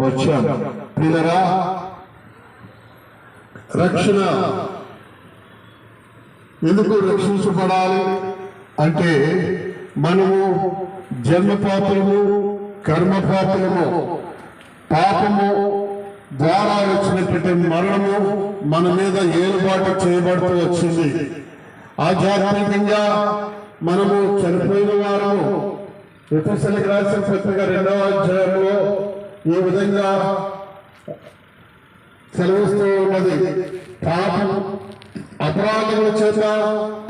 వచ్చాం ప్రియులరా రక్షణ ఎందుకు రక్షించబడాలి? అంటే మనము జన్మ పాపము కర్మ పాపము పాపము ద్వారా వచ్చినటువంటి మరణము మన మీద ఏలుబాటు చేయబడుతూ వచ్చింది. ఆధ్యాత్మికంగా మనము చనిపోయిన వారము ఎపిసలకు రాసిన పత్రిక రెండవ అధ్యాయంలో ఈ విధంగా సెలవిస్తూ ఉన్నది. పాపం అపరాధముల చేత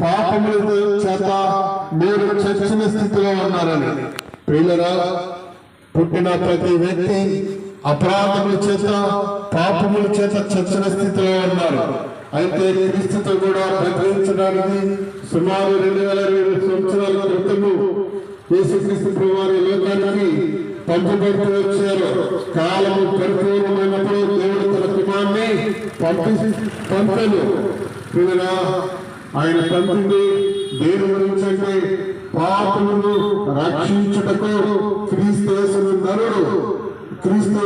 పాపముల చేత మీరు చచ్చిన స్థితిలో ఉన్నారని. పిల్లరా పుట్టిన ప్రతి వ్యక్తి అపరాధముల చేత పాపముల చేత చచ్చిన స్థితిలో ఉన్నారు. అయితే క్రీస్తుతో కూడా ప్రకటించడానికి సుమారు రెండు వేల ఇరవై సంవత్సరాల క్రితము యేసుక్రీస్తు ప్రభువారి లోకానికి పంపబడుతూ వచ్చారు. కాలము పరిపూర్ణమైనప్పుడు దేవుడు తన కుమార్ని పంపి పంపను. ఆయన పంపింది దేని గురించి అంటే పాపమును రక్షించుటకు క్రీస్తు నరుడు. క్రీస్తు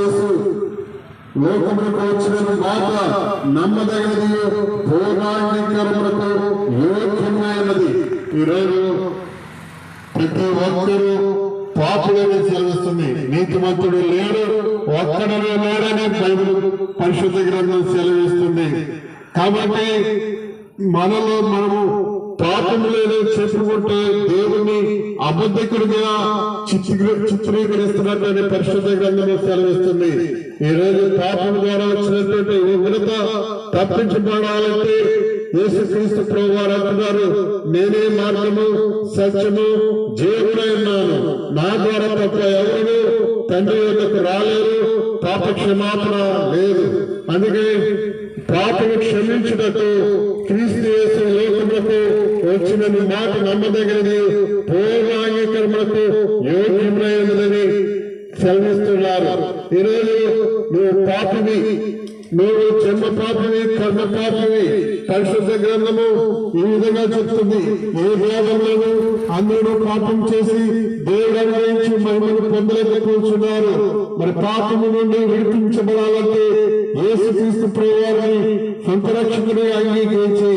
లోకములకు వచ్చిన మాట నమ్మదగినది పూర్ణాంగీకరములకు యోగ్యమైనది. ఈరోజు ప్రతి ఒక్కరూ పాపులని సెలవిస్తుంది. నీతిమంతుడు లేడు ఒక్కడనే లేడని బైబిల్ పరిశుద్ధ గ్రంథం సెలవిస్తుంది. కాబట్టి మనలో మనము పాపం లేదని చెప్పుకుంటే దేవుణ్ణి అబద్ధకుడిగా చిత్రీ- పరిశుద్ధ గ్రంథం సెలవిస్తుంది. ఈ రోజు పాపం ద్వారా వచ్చినటువంటి ఉగ్రత తప్పించబడాలంటే యేసుక్రీస్తు ప్రభు అంటున్నారు నేనే మార్గము సత్యము జీవుడై ఉన్నాను నా ద్వారా తప్ప ఎవరు తండ్రి యొక్కకు రాలేరు. పాప క్షమాపణ లేదు. అందుకే పాపను క్షమించుటకు క్రీస్తు యేసు లోకములకు వచ్చిన మాట నమ్మదగినది. పూర్వాంగీకరణకు యోగ్యమైనదని సెలవిస్తున్నారు. ఈరోజు నువ్వు పాపని నువ్వు చెమ్మ పాపవి కర్మ పాపవి పరిశుద్ధ గ్రంథము ఈ విధంగా చెప్తుంది. ఏ వేదంలోనూ అందరూ పాపం చేసి దేవుడు అనుగ్రహించి మహిమను పొందలేకపోతున్నారు మరి పాపము నుండి విడిపించబడాలంటే యేసుక్రీస్తు ప్రభువారిని సొంత రక్షకుడిగా అంగీకరించి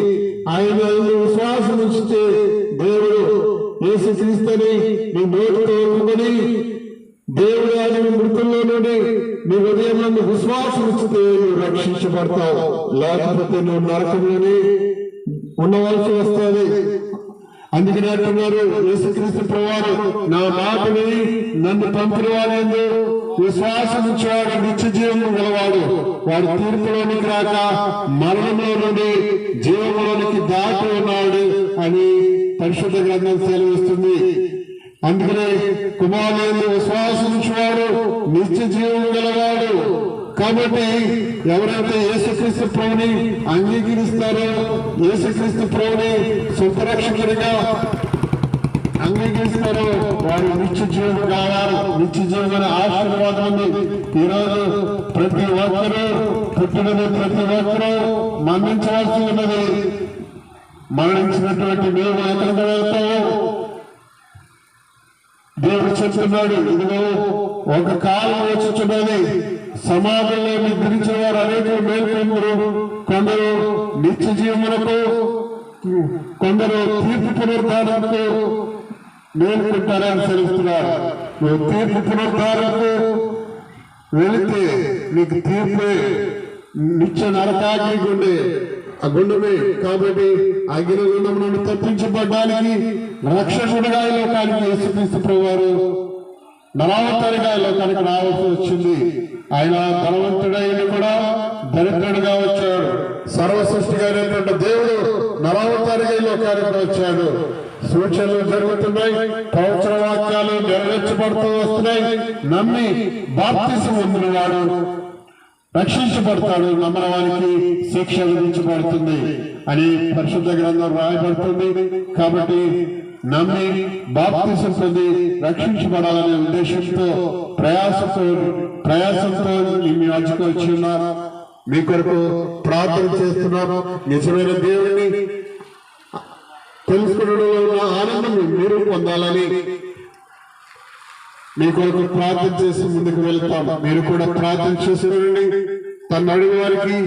ఆయన విశ్వాసం ఉంచితే దేవుడు యేసుక్రీస్తుని నీ నోటితో ఉందని దేవుడు ఆయన మృతుల్లో నుండి హృదయం హృదయంలో విశ్వాసం ఉంచితే నువ్వు రక్షించబడతావు. లేకపోతే నువ్వు నరకంలోనే ఉండవలసి వస్తుంది. అందుకనే అంటున్నారు యేసుక్రీస్తు ప్రభువారు నా మాటని నన్ను పంపిన వాడు విశ్వాసం ఉంచేవాడు నిత్య జీవము గలవాడు. వాడు తీర్పులోనికి రాక మరణంలో నుండి జీవంలోనికి దాటి ఉన్నాడు అని పరిశుద్ధ గ్రంథం సెలవిస్తుంది. అందుకనే కుమారుడు విశ్వాసం ఉంచేవాడు నిత్య జీవం గలవాడు. కాబట్టి ఎవరైతే యేసుక్రీస్తు ప్రభుని అంగీకరిస్తారో యేసుక్రీస్తు ప్రభుని సుపరక్షకుడిగా అంగీకరిస్తారో వారు నిత్య జీవం కావాలి నిత్య జీవన ఆశీర్వాదం ఉంది. ఈరోజు ప్రతి ఒక్కరూ పుట్టినది ప్రతి ఒక్కరూ మరణించవలసి ఉన్నది. మరణించినటువంటి మేము ఎక్కడ వెళ్తాము దేవుడు చెప్తున్నాడు ఇదిగో ఒక కాలం వచ్చుచున్నది. సమాజంలో నిద్రించిన వారు అనేక మేల్కొందరు కొందరు నిత్య జీవములకు కొందరు తీర్పు పునరుద్ధారణకు మేల్కొంటారని తెలుస్తున్నారు నువ్వు తీర్పు పునరుద్ధారణకు వెళితే నీకు తీర్పే నిత్య నరకాగ్ని గుండె. ఆ గుండమే కాబట్టి అగ్ని గుండం నుండి తప్పించబడ్డానికి రక్షకుడిగా ఈ లోకానికి యేసుక్రీస్తు ప్రభువారు నరావతారిగా ఈ లోకానికి రావాల్సి వచ్చింది. ఆయన ధనవంతుడైన కూడా దరిద్రుడిగా వచ్చాడు. సర్వ సృష్టిగా అయినటువంటి దేవుడు నరావతారిగా ఈ లోకానికి వచ్చాడు. సూచనలు జరుగుతున్నాయి పవిత్ర వాక్యాలు నెరవేర్చబడుతూ వస్తున్నాయి. నమ్మి బాప్తిసం పొందిన వాడు రక్షించబడతాడు నమ్మని వారికి శిక్ష విధించబడుతుంది అని పరిశుద్ధ గ్రంథం రాయబడుతుంది. కాబట్టి నమ్మి బాప్తిసం పొంది రక్షించబడాలనే ఉద్దేశంతో ప్రయాసంతో ప్రయాసంతో మీ మధ్యకు వచ్చి ఉన్నారు. మీ కొరకు ప్రార్థన చేస్తున్నాను నిజమైన దేవుడిని తెలుసుకున్నలో ఉన్న ఆనందం మీరు పొందాలని మీ కొరకు ప్రార్థన చేసి ముందుకు వెళ్తాం. మీరు కూడా ప్రార్థన చేసుకోండి తన అడిగి వారికి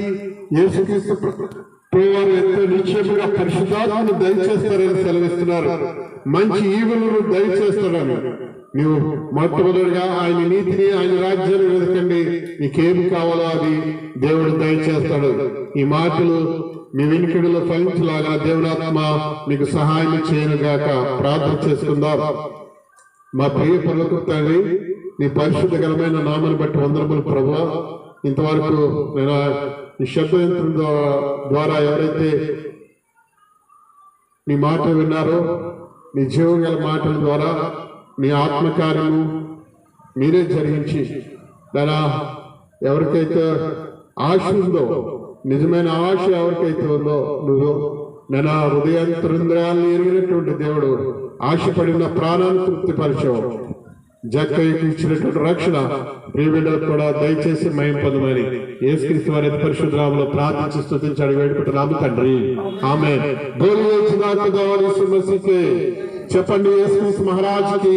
యేసుక్రీస్తు ప్రభువారు ఎంతో నిశ్చయముగా పరిశుద్ధాత్మను దయచేస్తారని సెలవిస్తున్నారు. మంచి ఈవులను దయచేస్తాడని నీవు మొట్టమొదటిగా ఆయన నీతిని ఆయన రాజ్యాన్ని వెతకండి. నీకేమి కావాలో అది దేవుడు దయచేస్తాడు. ఈ మాటలు మీ వెనుకడిలో ఫలించలాగా దేవుడాత్మ మీకు సహాయం చేయను గాక ప్రార్థన చేసుకుందాం. మా ప్రియ పర్లకు తండ్రి నీ పరిశుద్ధకరమైన నామని బట్టి వందరములు ప్రభు. ఇంతవరకు నేను ఈ ద్వారా ఎవరైతే నీ మాట విన్నారో నీ జీవం గల మాటల ద్వారా నీ ఆత్మకార్యము మీరే జరిగించి దాని ఎవరికైతే ఆశ ఉందో నిజమైన ఆశ ఎవరికైతే ఉందో నువ్వు నేను హృదయాంతరింద్రాలను ఎరిగినటువంటి దేవుడు. ఆశపడిన ప్రాణాన్ని తృప్తిపరిచావు. జక్కయ్యకు ఇచ్చినటువంటి రక్షణ ప్రియబిడ్డలకు కూడా దయచేసి మయం పొందమని ఏసుక్రీస్తు వారి పరిశుద్ధరాములు ప్రార్థించి స్థుతించాడు వేడుకుంటున్నాము తండ్రి. ఆమె చెప్పండి ఏసుక్రీస్తు మహారాజుకి.